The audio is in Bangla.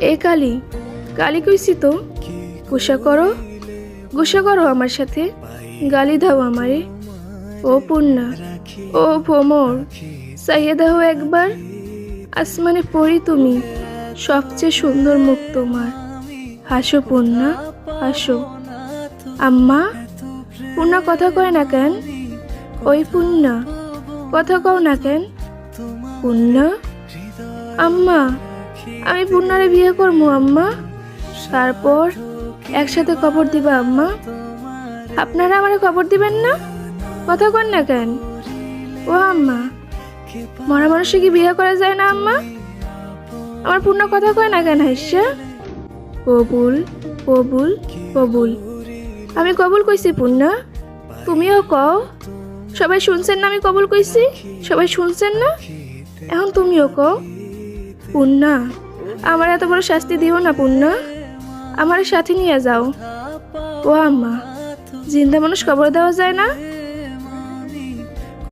এ কালি কালি কইছি তো, গুসা করো গুসা করো আমার সাথে, গালি দাও আমারে। ও পূর্ণা, ও ভোমর চাইয়ে দাও একবার, আসমানে পড়ি তুমি, সবচেয়ে সুন্দর মুখ তোমার। হাসো পূর্ণা, হাসো। আম্মা, পূর্ণা কথা কয় না কেন? ওই পূর্ণা, কথা কও না কেন? পূর্ণা, আম্মা আমি পূর্ণারে বিয়ে করব, আম্মা। তারপর একসাথে কবর দিবা, আম্মা। আপনারা আমারে কবর দিবেন না? কথা কন না কেন? ও আম্মা, মরা মানুষে কি বিয়ে করা যায় না, আম্মা? আমার পূর্ণ কথা কয় না কেন, হাইসা? কবুল কবুল কবুল। আমি কবুল কইছি, পূর্ণা। তুমিও কও। সবাই শুনছেন না আমি কবুল কইছি? সবাই শুনছেন না? এখন তুমিও কও। পূর্ণা আমার এত বড় শাস্তি দিও না পূর্ণা আমার সাথে নিয়ে যাও। ও আম্মা, জিন্দা মানুষ কবর দেওয়া যায় না?